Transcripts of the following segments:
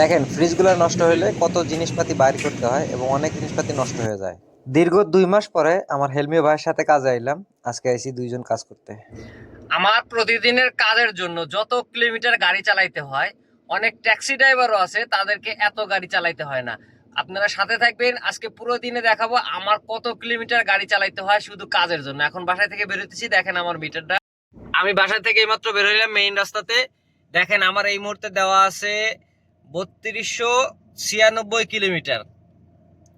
দেখেন ফ্রিজগুলো নষ্ট হলে কত জিনিসপাতি বাইর করতে হয় এবং অনেক জিনিসপাতি নষ্ট হয়ে যায়। দীর্ঘ দুই মাস পরে আমার হেলমিও ভাইয়ের সাথে কাজে আইলাম। আজকে আইসি দুইজন কাজ করতে। আমার প্রতিদিনের কাজের জন্য যত কিলোমিটার গাড়ি চালাইতে হয়, অনেক ট্যাক্সি ড্রাইভারও আছে, তাদেরকে এত গাড়ি চালাইতে হয় না। আপনারা সাথে থাকবেন, আজকে পুরো দিনে দেখাবো আমার কত কিলোমিটার গাড়ি চালাইতে হয় শুধু কাজের জন্য। এখন বাসায় থেকে বেরোতেছি দেখেন আমার মিটারটা আমি বাসা থেকে এইমাত্র বের হইলাম মেইন রাস্তাতে। দেখেন আমার এই মুহূর্তে দেওয়া আছে বত্রিশশো ছিয়ানব্বই কিলোমিটার।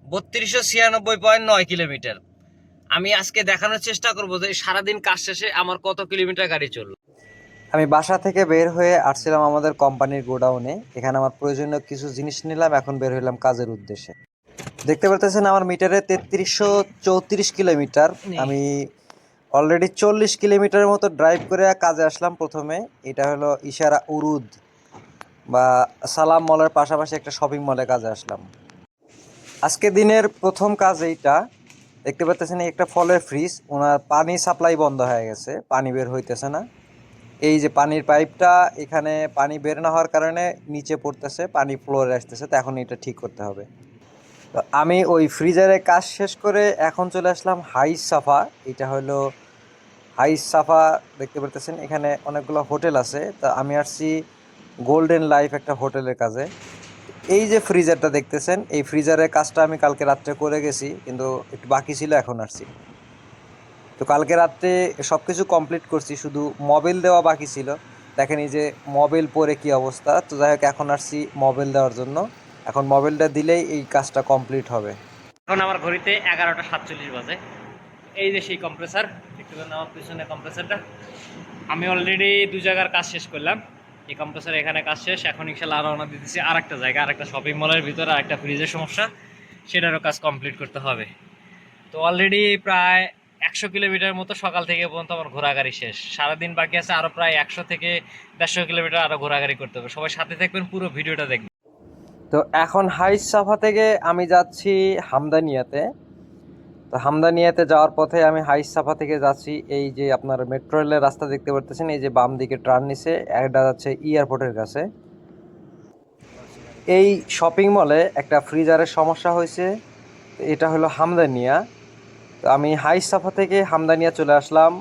বত্রিশশো ছিয়ানব্বই পয়েন্ট নয় কিলোমিটার। আমি আজকে দেখানোর চেষ্টা করব যে সারাদিন কাজ শেষে আমার কত কিলোমিটার গাড়ি চলল। আমি বাসা থেকে বের হয়ে আসছিলাম আমাদের কোম্পানির গোডাউনে। এখানে আমার প্রয়োজনীয় কিছু জিনিস নিলাম এখন বের হইলাম কাজের উদ্দেশ্যে। দেখতে পারতেছেন আমার মিটারে তেত্রিশশো চৌত্রিশ কিলোমিটার। আমি অলরেডি চল্লিশ কিলোমিটারের মতো ড্রাইভ করে কাজে আসলাম প্রথমে। এটা হলো ইশারা উরুদ। বা সালাম মলের পাশাপাশি একটা শপিং মলে কাজে আসলাম। আজকে দিনের প্রথম কাজ এইটা। দেখতে পাচ্ছেন এই একটা ফলের ফ্রিজ ওনার পানি সাপ্লাই বন্ধ হয়ে গেছে, পানি বের হইতেছে না। এই যে পানির পাইপটা এখানে পানি বের না হওয়ার কারণে নিচে পড়তেছে, পানি ফ্লোরে আসতেছে, তো এখন এটা ঠিক করতে হবে। তো আমি ওই ফ্রিজারে কাজ শেষ করে এখন চলে আসলাম হাই সাফা। এটা হলো হাই সাফা, দেখতে পারতেছেন, এখানে অনেকগুলো হোটেল আছে। তা আমি আসছি গোল্ডেন লাইফ একটা হোটেলের কাজে। এই যে ফ্রিজারটা দেখতেছেন, এই ফ্রিজারের কাজটা আমি কালকে রাত্রে করে গেছি, কিন্তু একটু বাকি ছিল, এখন আসছি। তো কালকে রাত্রে সব কিছু কমপ্লিট করছি, শুধু মোবাইল দেওয়া বাকি ছিল। দেখেন এই যে মোবাইল পরে কি অবস্থা, তো যাই হোক, এখন আসছি মোবাইল দেওয়ার জন্য। এখন মোবাইলটা দিলেই এই কাজটা কমপ্লিট হবে। এখন আমার ঘড়িতে এগারোটা সাতচল্লিশ বাজে। এই যে সেই কম্প্রেসার দেখতে আমার পিছনে কম্প্রেসারটা আমি অলরেডি দু জায়গার কাজ শেষ করলাম। এই কম্প্রেসার এখানে কাজ শেষ। এখন ইনশাল্লাহ রওনা দিতেছি আর একটা জায়গা আর একটা শপিং মলের ভিতরে আর একটা ফ্রিজের সমস্যা। সেটারও কাজ কমপ্লিট করতে হবে। তো অলরেডি প্রায় একশো কিলোমিটার মতো সকাল থেকে পর্যন্ত আমার ঘোরাগাড়ি শেষ। সারাদিন বাকি আছে আরও প্রায় একশো থেকে দেড়শো কিলোমিটার আরও ঘোরাগাড়ি করতে হবে। সবাই সাথে থাকবেন, পুরো ভিডিওটা দেখবেন। তো এখন হাই সাফা থেকে আমি যাচ্ছি হামদানিয়াতে। তো হামদানিয়াতে যাওয়ার পথে আমি হাই সাফা থেকে যাচ্ছি, এই যে আপনার মেট্রো রেলের রাস্তা দেখতে পারতেছেন, এই যে বাম দিকে ট্রান নিছে একটা যাচ্ছে এয়ারপোর্টের কাছে। এই শপিং মলে একটা ফ্রিজারের সমস্যা হয়েছে, এটা হলো হামদানিয়া। তো আমি হাই সাফা থেকে হামদানিয়া চলে আসলাম।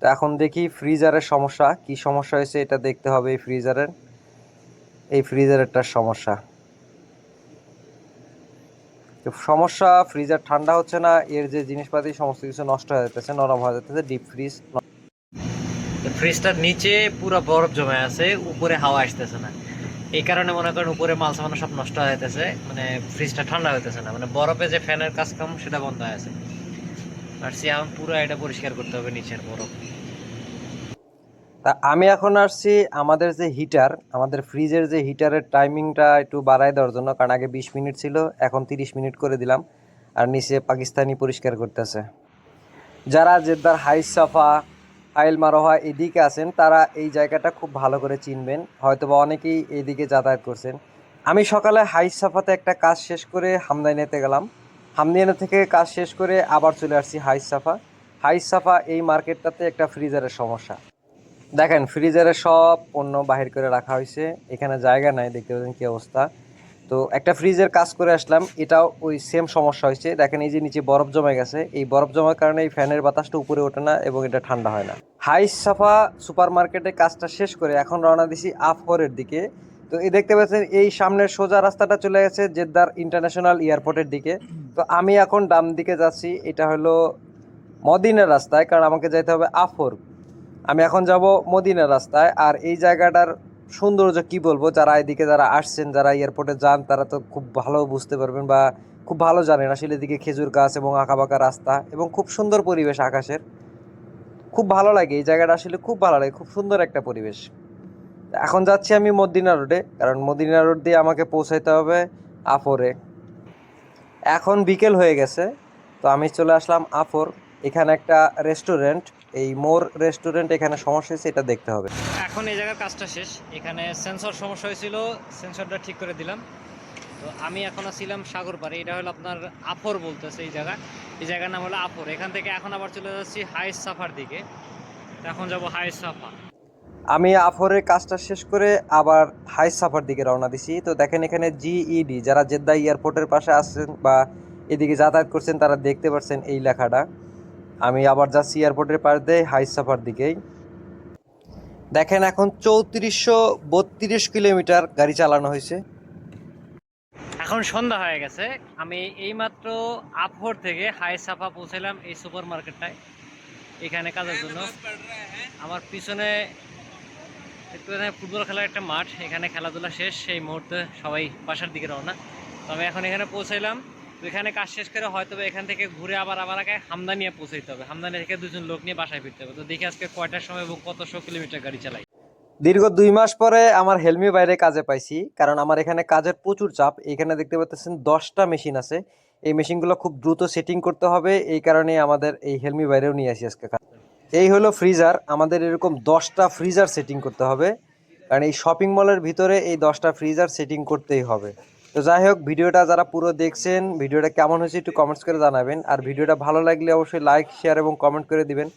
তো এখন দেখি ফ্রিজারের সমস্যা, কি সমস্যা হয়েছে, এটা দেখতে হবে এই ফ্রিজারের, এই ফ্রিজারেরটার সমস্যা। তো সমস্যা ফ্রিজার ঠান্ডা হচ্ছে না, এর যে জিনিসপাতি সমস্ত কিছু নষ্ট হয়ে যেতেছে নরম হয়ে যেতেছে ডিপ ফ্রিজ ফ্রিজটার নিচে পুরো বরফ জমে আছে, উপরে হাওয়া আসতেছে না। এই কারণে মনে করেন উপরে মাল সামানো সব নষ্ট হয়ে যেতেছে মানে ফ্রিজটা ঠান্ডা হইতেছে না। মানে বরফে যে ফ্যানের কাজ কাম সেটা বন্ধ হয়ে আছে। আর সে পুরো এটা পরিষ্কার করতে হবে নিচের বরফ। তা আমি এখন আসছি আমাদের যে হিটার আমাদের ফ্রিজের যে হিটারের টাইমিংটা একটু বাড়ায় দেওয়ার জন্য, কারণ আগে বিশ মিনিট ছিল, এখন তিরিশ মিনিট করে দিলাম, আর নিচে পাকিস্তানি পরিষ্কার করতেছে। যারা জেদ্দার হাই সাফা আইল মারোহা এদিকে আছেন, তারা এই জায়গাটা খুব ভালো করে চিনবেন। হয়তোবা অনেকেই এদিকে যাতায়াত করছেন। আমি সকালে হাই সাফাতে একটা কাজ শেষ করে হামদানিয়াতে গেলাম। হামদানিয়া থেকে কাজ শেষ করে আবার চলে আসছি হাই সাফা। হাই সাফা এই মার্কেটটাতে একটা ফ্রিজারের সমস্যা। দেখেন, ফ্রিজারে সব পণ্য বাহির করে রাখা হয়েছে। এখানে জায়গা নাই, দেখতে পাচ্ছেন কি অবস্থা। তো একটা ফ্রিজের কাজ করে আসলাম, এটাও ওই সেম সমস্যা হয়েছে। দেখেন, এই যে নিচে বরফ জমে গেছে, এই বরফ জমার কারণে এই ফ্যানের বাতাসটা উপরে ওঠে না এবং এটা ঠান্ডা হয় না। হাই সাফা সুপার মার্কেটে কাজটা শেষ করে এখন রওনা দিছি আফহরের দিকে। তো এই দেখতে পাচ্ছেন, এই সামনের সোজা রাস্তাটা চলে গেছে জেদ্দার ইন্টারন্যাশনাল এয়ারপোর্টের দিকে। তো আমি এখন ডান দিকে যাচ্ছি, এটা হলো মদিনের রাস্তায়, কারণ আমাকে যেতে হবে আফর আমি এখন যাব মদিনা রাস্তায়, আর এই জায়গাটার সৌন্দর্য কি বলব? যারা এদিকে যারা আসছেন, যারা এয়ারপোর্টে যান, তারা তো খুব ভালো বুঝতে পারবেন বা খুব ভালো জানেন আসলে এদিকে খেজুর গাছ এবং আঁকাবাঁকা রাস্তা এবং খুব সুন্দর পরিবেশ আকাশের। খুব ভালো লাগে, এই জায়গাটা আসলে খুব ভালো লাগে, খুব সুন্দর একটা পরিবেশ। এখন যাচ্ছি আমি মদিনা রোডে, কারণ মদিনা রোড দিয়ে আমাকে পৌঁছাইতে হবে আফরে। এখন বিকেল হয়ে গেছে, তো আমি চলে আসলাম আফর। এখানে একটা রেস্টুরেন্ট এই মোর রেস্টুরেন্ট এখানে সমস্যা হয়েছে এটা দেখতে হবে। এখন এই জায়গার কাজটা শেষ। এখানে সেন্সর সমস্যা হয়েছিল সেন্সরটা ঠিক করে দিলাম। তো আমি এখন ছিলাম সাগর পাড়ে এটা হলো আপনার আফর বলতেছে এই জায়গা। এই জায়গার নাম হলো আফর। এখান থেকে এখন আবার চলে যাচ্ছি হাই সাফার দিকে। এখন যাব হাই সাফা। আমি আফরের কাজটা শেষ করে আবার হাই সাফার দিকে রওনা দিছি। তো দেখেন এখানে জিইডি যারা জেদ্দা এয়ারপোর্টের পাশে আসছেন বা এদিকে যাতায়াত করছেন তারা দেখতে পাচ্ছেন এই লেখাটা। আমি আবার যাচ্ছি এয়ারপোর্টের পাশ দিয়ে হাই সাফার দিকেই। দেখেন এখন চৌত্রিশশো বত্রিশ কিলোমিটার গাড়ি চালানো হয়েছে। এখন সন্ধ্যা হয়ে গেছে। আমি এইমাত্র আপহর থেকে হাই সাফা পৌঁছালাম এই সুপার মার্কেটটায় এখানে কাজের জন্য। আমার পিছনে একটু ফুটবল খেলার একটা মাঠ, এখানে খেলাধুলা শেষ, সেই মুহূর্তে সবাই বাসার দিকে রওনা। তো আমি এখন এখানে পৌঁছাইলাম। তো এখানে কাজ শেষ করে হয়তো এখান থেকে ঘুরে আবার আবার আগে হামদানিয়া পৌঁছাইতে হবে। হামদানি থেকে দুজন লোক নিয়ে বাসায় ফিরতে হবে। তো দেখি আজকে কয়টার সময় এবং কতশো কিলোমিটার গাড়ি চালাই। দীর্ঘ দুই মাস পরে আমার হেলমি বাইরে কাজে পাইছি, কারণ আমার এখানে কাজের প্রচুর চাপ। এখানে দেখতে পাচ্ছেন দশটা মেশিন আছে। এই মেশিনগুলো খুব দ্রুত সেটিং করতে হবে। এই কারণে আমাদের এই হেলমি বাইরেও নিয়ে আসি আজকে। এই হলো ফ্রিজার। আমাদের এরকম দশটা ফ্রিজার সেটিং করতে হবে। কারণ এই শপিং মলের ভিতরে এই দশটা ফ্রিজার সেটিং করতেই হবে। তো যাই হোক, ভিডিওটা যারা পুরো দেখছেন, ভিডিওটা কেমন হয়েছে একটু কমেন্টস করে জানাবেন। আর ভিডিওটা ভালো লাগলে অবশ্যই লাইক শেয়ার এবং কমেন্ট করে দিবেন।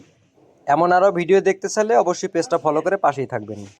এমন আরও ভিডিও দেখতে চাইলে অবশ্যই পেজটা ফলো করে পাশেই থাকবেন।